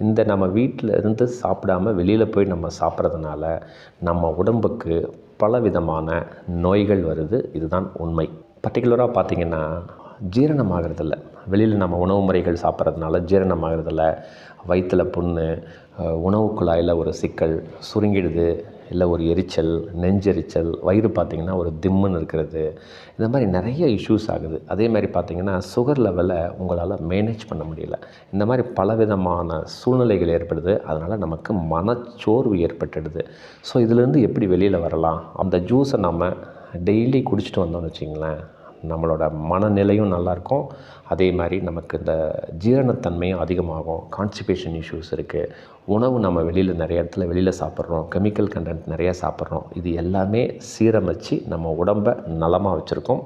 இந்த நம்ம வீட்டில் இருந்து சாப்பிடாம வெளியில் போய் நம்ம சாப்பிட்றதுனால நம்ம உடம்புக்கு பல விதமான நோய்கள் வருது. இதுதான் உண்மை. பர்டிகுலராக பார்த்திங்கன்னா ஜீரணமாகறதில்ல. வெளியில் நம்ம உணவு முறைகள் சாப்பிட்றதுனால ஜீரணமாகறதில்ல. வயிற்றில் புண்ணு உணவு குழாயில் ஒரு சிக்கல் சுருங்கிடுது. இல்லை ஒரு எரிச்சல் நெஞ்செரிச்சல் வயிறு பார்த்திங்கன்னா ஒரு திம்முன்னு இருக்கிறது. இந்த மாதிரி நிறைய இஷ்யூஸ் ஆகுது. அதே மாதிரி பார்த்திங்கன்னா சுகர் லெவலை உங்களால் மேனேஜ் பண்ண முடியல. இந்த மாதிரி பலவிதமான சூழ்நிலைகள் ஏற்படுது. அதனால் நமக்கு மனச்சோர்வு ஏற்பட்டுடுது. ஸோ இதுலேருந்து எப்படி வெளியில் வரலாம்? அந்த ஜூஸை நம்ம டெய்லி குடிச்சிட்டு வந்தோம்னு வச்சிங்களேன் நம்மளோட மனநிலையும் நல்லாயிருக்கும். அதே மாதிரி நமக்கு இந்த ஜீரணத்தன்மையும் அதிகமாகும். கான்ஸ்டிபேஷன் இஷ்யூஸ் இருக்குது உணவு நம்ம வெளியில் நிறைய இடத்துல வெளியில் சாப்பிட்றோம். கெமிக்கல் கண்டென்ட் நிறையா சாப்பிட்றோம். இது எல்லாமே சீரமைச்சு நம்ம உடம்பை நலமாக வச்சுருக்கோம்.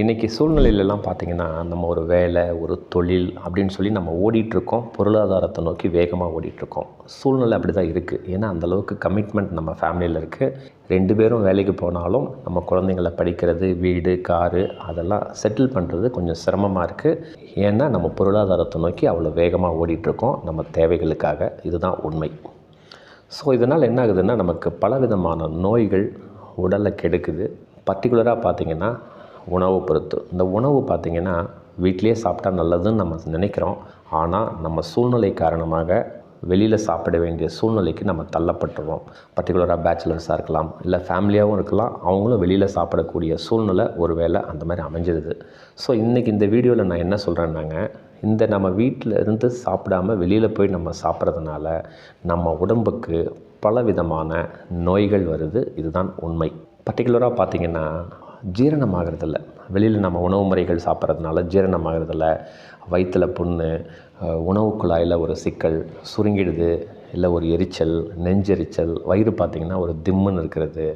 இன்றைக்கி சூழ்நிலையிலலாம் பார்த்திங்கன்னா நம்ம ஒரு வேலை ஒரு தொழில் அப்படின்னு சொல்லி நம்ம ஓடிட்டுருக்கோம். பொருளாதாரத்தை நோக்கி வேகமாக ஓடிட்டுருக்கோம். சூழ்நிலை அப்படி தான் இருக்குது ஏன்னா அந்தளவுக்கு கமிட்மெண்ட் நம்ம ஃபேமிலியில் இருக்குது ரெண்டு பேரும் வேலைக்கு போனாலும் நம்ம குழந்தைங்கள படிக்கிறது வீடு காரு அதெல்லாம் செட்டில் பண்ணுறது கொஞ்சம் சிரமமாக இருக்குது ஏன்னா நம்ம பொருளாதாரத்தை நோக்கி அவ்வளோ வேகமாக ஓடிட்டுருக்கோம். நம்ம தேவைகளுக்காக இதுதான் உண்மை. ஸோ இதனால் என்ன ஆகுதுன்னா நமக்கு பலவிதமான நோய்கள் உடலை கெடுக்குது. பர்டிகுலராக பார்த்திங்கன்னா உணவு பொறுத்து. இந்த உணவு பார்த்திங்கன்னா வீட்டிலேயே சாப்பிட்டா நல்லதுன்னு நம்ம நினைக்கிறோம். ஆனால் நம்ம சூழ்நிலை காரணமாக வெளியில் சாப்பிட வேண்டிய சூழ்நிலைக்கு நம்ம தள்ளப்பட்டுறோம். பர்டிகுலராக பேச்சுலர்ஸாக இருக்கலாம் இல்லை ஃபேமிலியாகவும் இருக்கலாம். அவங்களும் வெளியில் சாப்பிடக்கூடிய சூழ்நிலை ஒரு வேளை அந்த மாதிரி அமைஞ்சிருது. ஸோ இன்றைக்கி இந்த வீடியோவில் நான் என்ன சொல்கிறேன்னாங்க இந்த நம்ம வீட்டில் இருந்து சாப்பிடாம வெளியில் போய் நம்ம சாப்பிட்றதுனால நம்ம உடம்புக்கு பலவிதமான நோய்கள் வருது. இதுதான் உண்மை. பர்டிகுலராக பார்த்திங்கன்னா ஜீரணமாகறதில்ல. வெளியில் நம்ம உணவு முறைகள் சாப்பிட்றதுனால ஜீரணமாகறதில்ல. வயிற்றில் புண்ணு உணவு குழாயில் ஒரு சிக்கல் சுருங்கிடுது. இல்லை ஒரு எரிச்சல் நெஞ்செரிச்சல் வயிறு பார்த்திங்கன்னா ஒரு திம்முன்னு இருக்கிறது.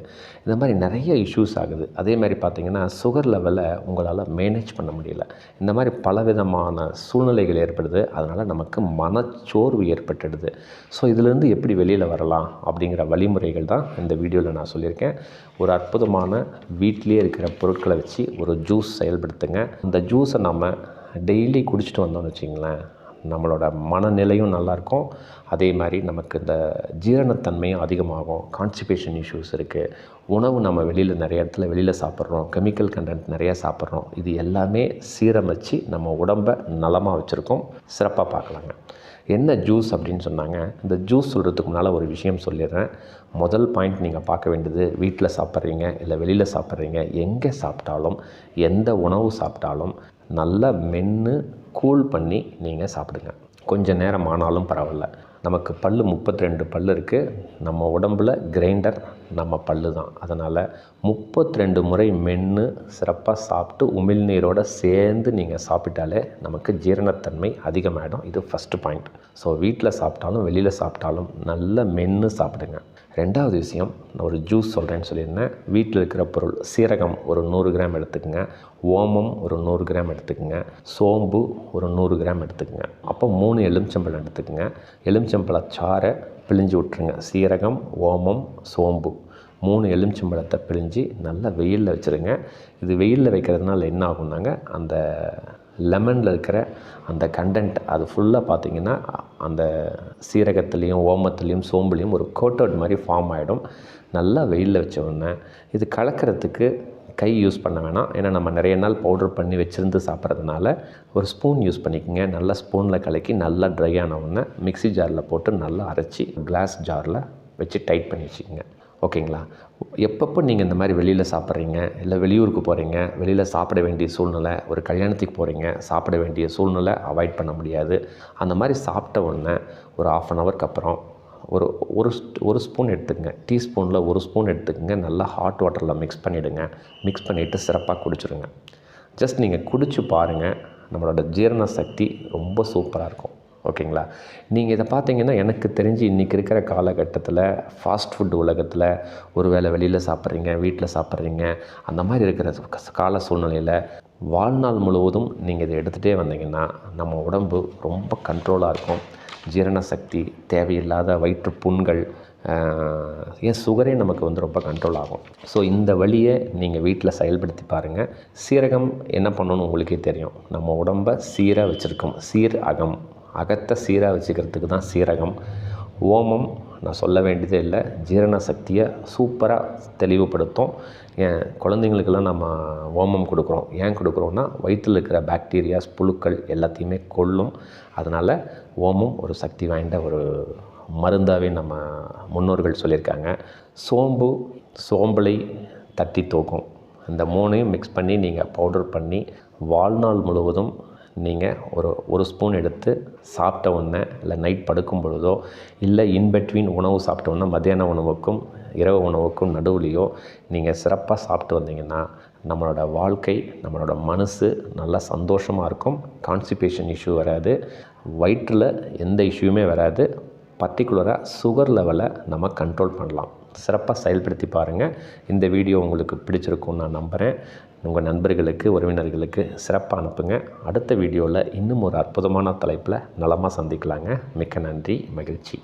இந்த மாதிரி நிறைய இஷ்யூஸ் ஆகுது. அதே மாதிரி பார்த்திங்கன்னா சுகர் லெவலை உங்களால் மேனேஜ் பண்ண முடியல. இந்த மாதிரி பலவிதமான சூழ்நிலைகள் ஏற்படுது. அதனால் நமக்கு மனச்சோர்வு ஏற்பட்டுடுது. ஸோ இதுலேருந்து எப்படி வெளியில் வரலாம் அப்படிங்கிற வழிமுறைகள் தான் இந்த வீடியோவில் நான் சொல்லியிருக்கேன். ஒரு அற்புதமான வீட்டிலேயே இருக்கிற பொருட்களை வச்சு ஒரு ஜூஸ் செயல்படுத்துங்க. அந்த ஜூஸை நம்ம டெய்லி குடிச்சிட்டு வந்தோம்னு வச்சிங்களேன் நம்மளோட மனநிலையும் நல்லாயிருக்கும் அதே மாதிரி நமக்கு இந்த ஜீரணத்தன்மையும் அதிகமாகும். கான்ஸ்டிபேஷன் இஷ்யூஸ் இருக்குது உணவு நம்ம வெளியில் நிறைய இடத்துல வெளியில் சாப்பிட்றோம். கெமிக்கல் கண்டென்ட் நிறைய சாப்பிட்றோம். இது எல்லாமே சீரமைச்சு நம்ம உடம்பை நலமாக வச்சுருக்கோம். சிறப்பாக பார்க்கலாங்க. என்ன ஜூஸ் அப்படின்னு சொன்னாங்க. இந்த ஜூஸ் சொல்கிறதுக்கு முன்னால் ஒரு விஷயம் சொல்லிடுறேன். முதல் பாயிண்ட் நீங்கள் பார்க்க வேண்டியது வீட்டில் சாப்பிட்றீங்க இல்லை வெளியில் சாப்பிட்றீங்க எங்கே சாப்பிட்டாலும் எந்த உணவு சாப்பிட்டாலும் நல்லா மென்று கூல் பண்ணி நீங்கள் சாப்பிடுங்க. கொஞ்சம் நேரம் ஆனாலும் பரவாயில்ல. நமக்கு பல் முப்பத்தி ரெண்டு பல் இருக்குது நம்ம உடம்புல கிரைண்டர் நம்ம பல்லு தான். அதனால் முப்பத்தி ரெண்டு முறை மென்று சிறப்பாக சாப்பிட்டு உமிழ்நீரோடு சேர்ந்து நீங்கள் சாப்பிட்டாலே நமக்கு ஜீரணத்தன்மை அதிகமாகிடும் இது ஃபஸ்ட்டு பாயிண்ட் ஸோ வீட்டில் சாப்பிட்டாலும் வெளியில் சாப்பிட்டாலும் நல்ல மென்று சாப்பிடுங்க. ரெண்டாவது விஷயம் நான் ஒரு ஜூஸ் சொல்கிறேன்னு சொல்லியிருந்தேன். வீட்டில் இருக்கிற பொருள் சீரகம் ஒரு நூறு கிராம் எடுத்துக்கோங்க. ஓமம் ஒரு நூறு கிராம் எடுத்துக்கோங்க. சோம்பு ஒரு நூறு கிராம் எடுத்துக்கோங்க. அப்போ மூணு எலுமிச்சம்பழம் எடுத்துக்கோங்க. எலுமிச்சம்பழ சாறை பிழிஞ்சு விட்ருங்க சீரகம் ஓமம் சோம்பு. மூணு எலுமிச்சம்பழத்தை பிழிஞ்சு நல்லா வெயிலில் வச்சுருங்க. இது வெயிலில் வைக்கிறதுனால என்ன ஆகும்னாங்க அந்த லெமனில் இருக்கிற அந்த கண்டென்ட் அது ஃபுல்லாக பார்த்திங்கன்னா அந்த சீரகத்துலேயும் ஓமத்துலேயும் சோம்புலேயும் ஒரு கோட்டவுட் மாதிரி ஃபார்ம் ஆகிடும் நல்லா வெயிலில் வச்ச உடனே இது கலக்கிறதுக்கு கை யூஸ் பண்ண வேணாம். ஏன்னா நம்ம நிறைய நாள் பவுடர் பண்ணி வச்சுருந்து சாப்பிட்றதுனால ஒரு ஸ்பூன் யூஸ் பண்ணிக்கோங்க. நல்லா ஸ்பூனில் கலக்கி நல்லா ட்ரை ஆன உடனே மிக்ஸி ஜாரில் போட்டு நல்லா அரைச்சி கிளாஸ் ஜாரில் வச்சு டைட் பண்ணி வச்சுக்கோங்க. ஓகேங்களா? எப்பப்போ நீங்கள் இந்த மாதிரி வெளியில் சாப்பிட்றீங்க இல்லை வெளியூருக்கு போகிறீங்க வெளியில் சாப்பிட வேண்டிய சூழ்நிலை ஒரு கல்யாணத்துக்கு போகிறீங்க சாப்பிட வேண்டிய சூழ்நிலை அவாய்ட் பண்ண முடியாது. அந்த மாதிரி சாப்பிட்ட உடனே ஒரு ஆஃப் அன் ஹவருக்கு அப்புறம் ஒரு ஒரு ஒரு ஸ்பூன் எடுத்துக்கங்க. டீஸ்பூனில் ஒரு ஸ்பூன் எடுத்துக்கங்க. நல்லா ஹாட் வாட்டரில் மிக்ஸ் பண்ணிவிடுங்க மிக்ஸ் பண்ணிவிட்டு சிறப்பாக குடிச்சிருங்க. ஜஸ்ட் நீங்கள் குடிச்சு பாருங்கள் நம்மளோட ஜீரண சக்தி ரொம்ப சூப்பராக இருக்கும். ஓகேங்களா? நீங்கள் இதை பார்த்தீங்கன்னா எனக்கு தெரிஞ்சு இன்றைக்கி இருக்கிற காலகட்டத்தில் ஃபாஸ்ட் ஃபுட் உலகத்தில் ஒரு வேளை வெளியில் சாப்பிட்றீங்க வீட்டில் சாப்பிட்றீங்க அந்த மாதிரி இருக்கிற க- கால சூழ்நிலையில் வாழ்நாள் முழுவதும் நீங்கள் இதை எடுத்துகிட்டே வந்தீங்கன்னா நம்ம உடம்பு ரொம்ப கண்ட்ரோலாக இருக்கும். ஜீரண சக்தி தேவையில்லாத வயிற்று புண்கள் ஏன் சுகரே நமக்கு வந்து ரொம்ப கண்ட்ரோல் ஆகும். ஸோ இந்த வழியை நீங்கள் வீட்டில் செயல்படுத்தி பாருங்கள் சீரகம் என்ன பண்ணணும்னு உங்களுக்கே தெரியும். நம்ம உடம்பை சீராக வச்சுருக்கோம். சீர் அகம். அகத்தை சீராக வச்சுக்கிறதுக்கு தான் சீரகம். ஓமம் நான் சொல்ல வேண்டியதே இல்லை. ஜீரண சக்தியை சூப்பராக தெளிவுபடுத்தும். ஏன் குழந்தைங்களுக்கெல்லாம் நம்ம ஓமம் கொடுக்குறோம். ஏன் கொடுக்குறோன்னா வயிற்றில் இருக்கிற பாக்டீரியாஸ் புழுக்கள் எல்லாத்தையுமே கொல்லும். அதனால் ஓமம் ஒரு சக்தி வாய்ந்த ஒரு மருந்தாகவே நம்ம முன்னோர்கள் சொல்லியிருக்காங்க. சோம்பு சோம்பலை தட்டி தூக்கும். இந்த மூணையும் மிக்ஸ் பண்ணி நீங்கள் பவுடர் பண்ணி வாழ்நாள் முழுவதும் நீங்கள் ஒரு ஒரு ஸ்பூன் எடுத்து சாப்பிட்ட உடனே இல்லை நைட் படுக்கும் பொழுதோ இல்லை இன்பிட்வீன் உணவு சாப்பிட்ட உடனே மத்தியான உணவுக்கும் இரவு உணவுக்கும் நடுவுலையோ நீங்கள் சிறப்பாக சாப்பிட்டு வந்தீங்கன்னா நம்மளோட வாழ்க்கை நம்மளோட மனசு நல்லா சந்தோஷமாக இருக்கும். கான்ஸ்டிபேஷன் இஷ்யூ வராது. வயிற்றில் எந்த இஷ்யூமே வராது. பர்டிகுலராக சுகர் லெவலை நம்ம கண்ட்ரோல் பண்ணலாம். சிறப்பாக செயல்படுத்தி பாருங்கள் இந்த வீடியோ உங்களுக்கு பிடிச்சிருக்கும்னு நான் நம்புகிறேன் உங்கள் நண்பர்களுக்கு உறவினர்களுக்கு சிறப்பாக அனுப்புங்க. அடுத்த வீடியோவில் இன்னும் ஒரு அற்புதமான தலைப்பில் நலமாக சந்திக்கலாங்க. மிக்க நன்றி மகிழ்ச்சி.